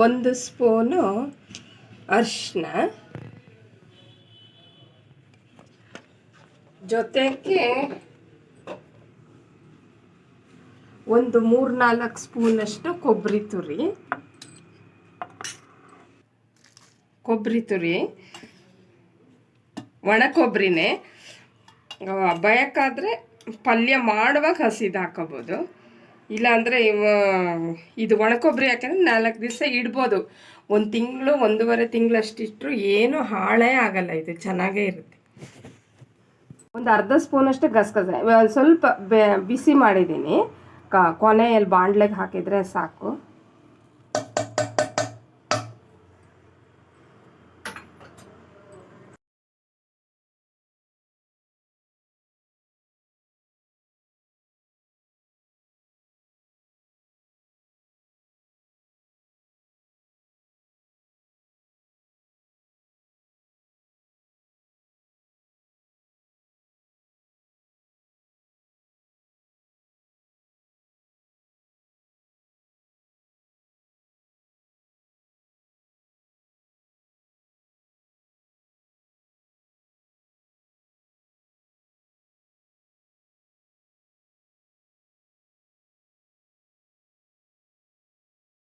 ಒಂದು ಸ್ಪೂನು ಅರಿಶಿನ ಜೊತೆಗೆ ಒಂದು ಮೂರು ನಾಲ್ಕು ಸ್ಪೂನಷ್ಟು ಕೊಬ್ಬರಿ ತುರಿ. ಕೊಬ್ಬರಿ ತುರಿ. ಒಣ ಕೊಬ್ಬರಿನೇ ಬಯಕಾದರೆ ಪಲ್ಯ ಮಾಡುವಾಗ ಹಸಿದು ಹಾಕೋಬೋದು. ಇಲ್ಲಾಂದರೆ ಇವ, ಇದು ಒಣಕೊಬ್ಬರಿ ಹಾಕಿದ್ರೆ ನಾಲ್ಕು ದಿವಸ ಇಡ್ಬೋದು. ಒಂದು ತಿಂಗಳು, ಒಂದೂವರೆ ತಿಂಗಳು ತಿಂಗಳಷ್ಟಿಟ್ಟರು ಏನೂ ಹಾಳೇ ಆಗಲ್ಲ, ಇದು ಚೆನ್ನಾಗೇ ಇರುತ್ತೆ. ಒಂದು ಅರ್ಧ ಸ್ಪೂನಷ್ಟು ಗಸಗಸೆ. ಸ್ವಲ್ಪ ಬಿಸಿ ಮಾಡಿದ್ದೀನಿ. ಕೊನೆಯಲ್ಲಿ ಬಾಣಲೆಗೆ ಹಾಕಿದರೆ ಸಾಕು.